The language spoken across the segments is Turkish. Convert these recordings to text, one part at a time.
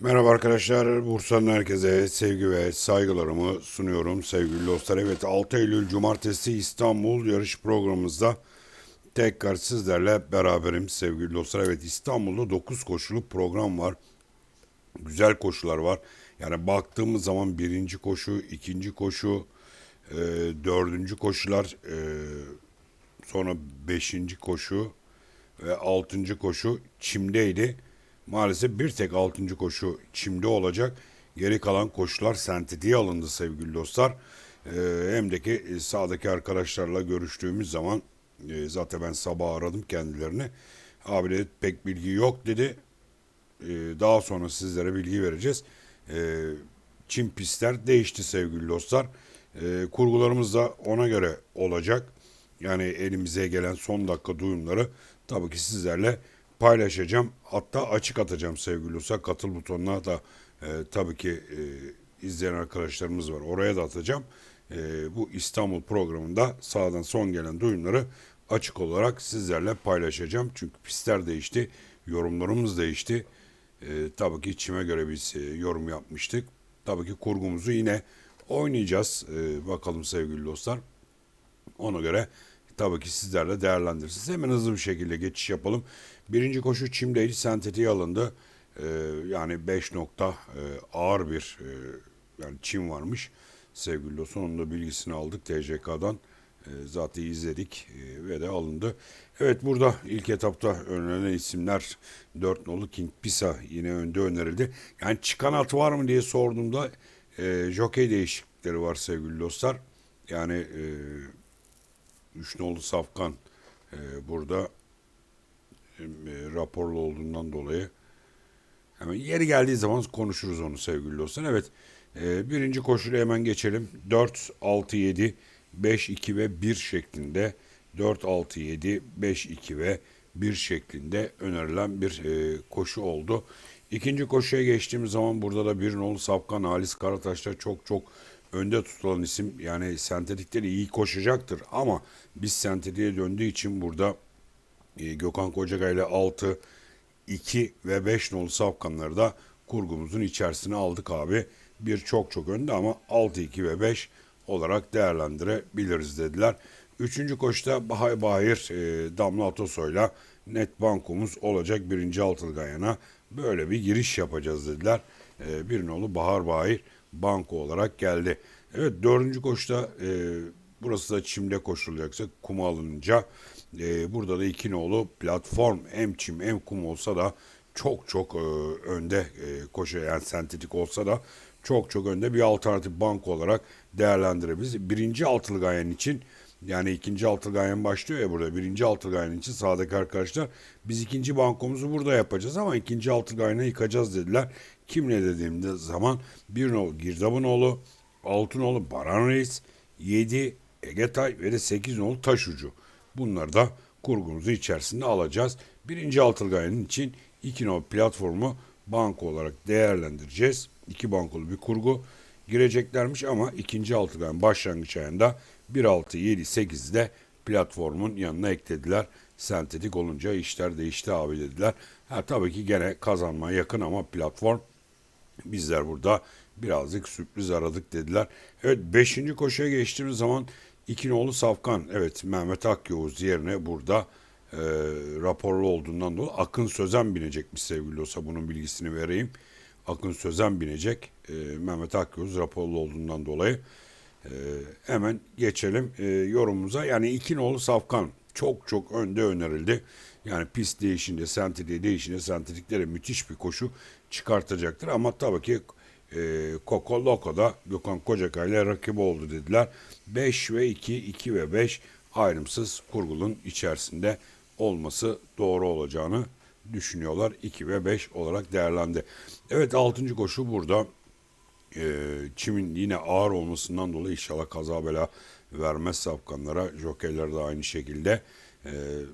Merhaba arkadaşlar. Bursa'nın herkese sevgi ve saygılarımı sunuyorum sevgili dostlar. Evet 6 Eylül Cumartesi İstanbul yarış programımızda tekrar sizlerle beraberim sevgili dostlar. Evet İstanbul'da 9 koşulu program var. Güzel koşular var. Yani baktığımız zaman birinci koşu, ikinci koşu, e, dördüncü koşular, e, sonra beşinci koşu ve altıncı koşu çimdeydi. Maalesef bir tek altıncı koşu çimde olacak. Geri kalan koşular sentetiğe alındı sevgili dostlar. Ee, hem de ki e, sağdaki arkadaşlarla görüştüğümüz zaman e, zaten ben sabah aradım kendilerini. Abi dedi pek bilgi yok dedi. Ee, daha sonra sizlere bilgi vereceğiz. Ee, çim pistler değişti sevgili dostlar. Ee, kurgularımız da ona göre olacak. Yani elimize gelen son dakika duyumları tabii ki sizlerle paylaşacağım. Hatta açık atacağım sevgili dostlar. Katıl butonuna da e, tabii ki e, izleyen arkadaşlarımız var. Oraya da atacağım. E, bu İstanbul programında sağdan son gelen duyumları açık olarak sizlerle paylaşacağım. Çünkü pistler değişti. Yorumlarımız değişti. E, tabii ki içime göre biz e, yorum yapmıştık. Tabii ki kurgumuzu yine oynayacağız. E, bakalım sevgili dostlar. Ona göre tabii ki sizlerle değerlendirirsiniz. Hemen hızlı bir şekilde geçiş yapalım. Birinci koşu çimdeydi, sentetiğe alındı. Ee, yani 5 nokta e, ağır bir e, yani çim varmış. Sevgili dostum onun da bilgisini aldık TCK'dan. E, zaten izledik e, ve de alındı. Evet burada ilk etapta önerilen isimler 4 nolu King Pisa yine önde önerildi. Yani çıkan at var mı diye sorduğumda e, jockey değişiklikleri var sevgili dostlar. Yani e, 3 nolu Safkan e, burada e, raporlu olduğundan dolayı hemen yeri geldiği zaman konuşuruz onu sevgili dostlar. Evet e, birinci koşuya hemen geçelim. 4, 6, 7, 5, 2 ve 1 şeklinde 4, 6, 7, 5, 2 ve 1 şeklinde önerilen bir e, koşu oldu. İkinci koşuya geçtiğimiz zaman burada da bir nolu Safkan Halis Karataş'ta çok çok önde tutulan isim. Yani sentetikleri iyi koşacaktır ama biz sentetiğe döndüğü için burada e, Gökhan Kocagay ile 6, 2 ve 5 nolu safkanları da kurgumuzun içerisine aldık abi. Bir çok çok önde ama 6, 2 ve 5 olarak değerlendirebiliriz dediler. Üçüncü koşuda Bahay Bahir e, Damla Atosoy'la net bankomuz olacak birinci altılı gayana. Böyle bir giriş yapacağız dediler. E, bir nolu Bahar Bahir banko olarak geldi. Evet dördüncü koşuda e, burası da çimde koşulacaksa kum alınınca e, burada da iki nolu platform hem çim hem kum olsa da çok çok e, önde e, koşu yani sentetik olsa da çok çok önde bir alternatif bank olarak değerlendirebiliriz. Birinci altılı gayen için yani ikinci altılı gayen başlıyor ya burada. Birinci altılı gayen için sağdaki arkadaşlar biz ikinci bankomuzu burada yapacağız ama ikinci altılı gayene yıkacağız dediler. Kimle dediğimde zaman bir nolu Girdabınoğlu, Altınoğlu Baran Reis, 7 Egetay ve de 8 nolu Taşucu. Bunları da kurgumuzu içerisinde alacağız. Birinci altılgayanın için iki nolu platformu banko olarak değerlendireceğiz. İki bankolu bir kurgu gireceklermiş ama ikinci altılgayanın başlangıç ayında 1, 6, 7, 8'de platformun yanına eklediler. Sentetik olunca işler değişti abi dediler. Ha, tabii ki gene kazanmaya yakın ama platform bizler burada birazcık sürpriz aradık dediler. Evet 5. koşuya geçtiğimiz zaman iki nolu Safkan evet Mehmet Akyavuz yerine burada e, raporlu olduğundan dolayı Akın Sözen binecekmiş sevgili olsa bunun bilgisini vereyim. Akın Sözen binecek e, Mehmet Akyavuz raporlu olduğundan dolayı. E, hemen geçelim e, yorumumuza. Yani iki nolu Safkan çok çok önde önerildi. Yani pist değişince, sentetiği değişince sentetiklere müthiş bir koşu çıkartacaktır. Ama tabii ki e, Coco Loco'da Gökhan Kocakay ile rakibi oldu dediler. 5 ve 2, 2 ve 5 ayrımsız kurgulun içerisinde olması doğru olacağını düşünüyorlar. 2 ve 5 olarak değerlendi. Evet 6. koşu burada. E, çimin yine ağır olmasından dolayı inşallah kaza bela vermez safkanlara. Jokerler de aynı şekilde. E,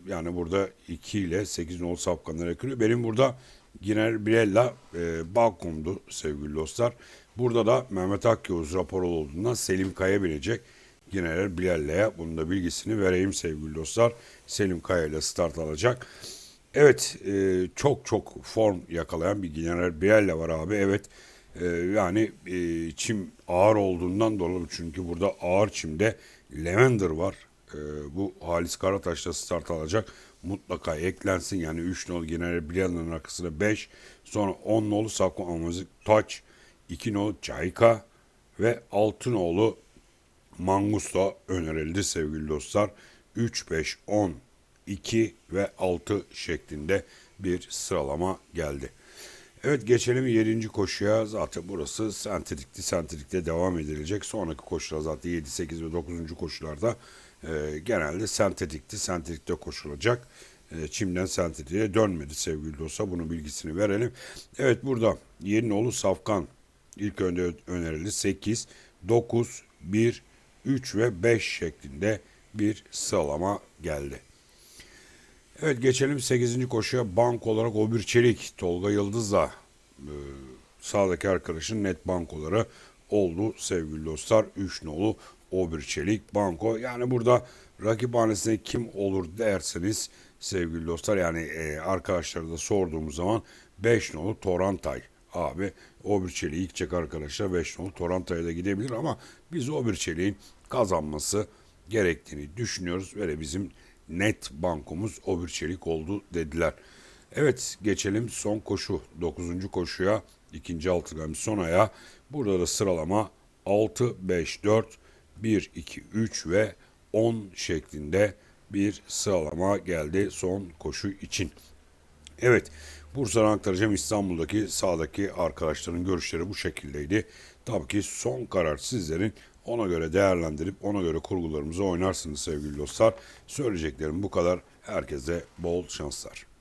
yani burada 2 ile 8 nol safkanlara ekliyor. Benim burada Giner Birella e, balkondu sevgili dostlar. Burada da Mehmet Akyavuz raporu olduğundan Selim Kaya binecek. Giner Birella'ya bunun da bilgisini vereyim sevgili dostlar. Selim Kaya ile start alacak. Evet, e, çok çok form yakalayan bir General Biella var abi. Evet, e, yani e, çim ağır olduğundan dolayı çünkü burada ağır çimde Lavender var. E, bu Halis Karataş'ta start alacak. Mutlaka eklensin. Yani 3 nolu General Biella'nın arkasına 5. Sonra 10 nolu Sakon Amazik Touch. 2 nolu Çayka ve 6 nolu Mangusta önerildi sevgili dostlar. 3, 5, 10, 2 ve 6 şeklinde bir sıralama geldi. Evet geçelim 7. koşuya. Zaten burası sentetikli sentetikte devam edilecek. Sonraki koşular zaten 7, 8 ve 9. koşularda e, genelde sentetikti. Sentetikte koşulacak. E, çimden sentetiğe dönmedi sevgili dostlar. Bunun bilgisini verelim. Evet burada Yeninoğlu Safkan ilk önde önerildi. 8, 9, 1, 3 ve 5 şeklinde bir sıralama geldi. Evet geçelim 8. koşuya. Bank olarak Obür Çelik, Tolga Yıldız'la e, sağdaki arkadaşın net bankoları oldu sevgili dostlar. 3 nolu Obür Çelik banko. Yani burada rakip hanesine kim olur derseniz sevgili dostlar yani e, arkadaşlara da sorduğumuz zaman 5 nolu Torantay abi Obür Çelik'i ilk arkadaşlar 5 nolu Torantay'a da gidebilir ama biz Obür Çelik'in kazanması gerektiğini düşünüyoruz ve bizim net bankomuz Obür Çelik oldu dediler. Evet geçelim son koşu 9. koşuya ikinci altıgami son aya. Burada da sıralama 6, 5, 4, 1, 2, 3 ve 10 şeklinde bir sıralama geldi son koşu için. Evet, Bursa'dan aktaracağım İstanbul'daki sağdaki arkadaşların görüşleri bu şekildeydi. Tabii ki son karar sizlerin ona göre değerlendirip ona göre kurgularımızı oynarsınız sevgili dostlar. Söyleyeceklerim bu kadar. Herkese bol şanslar.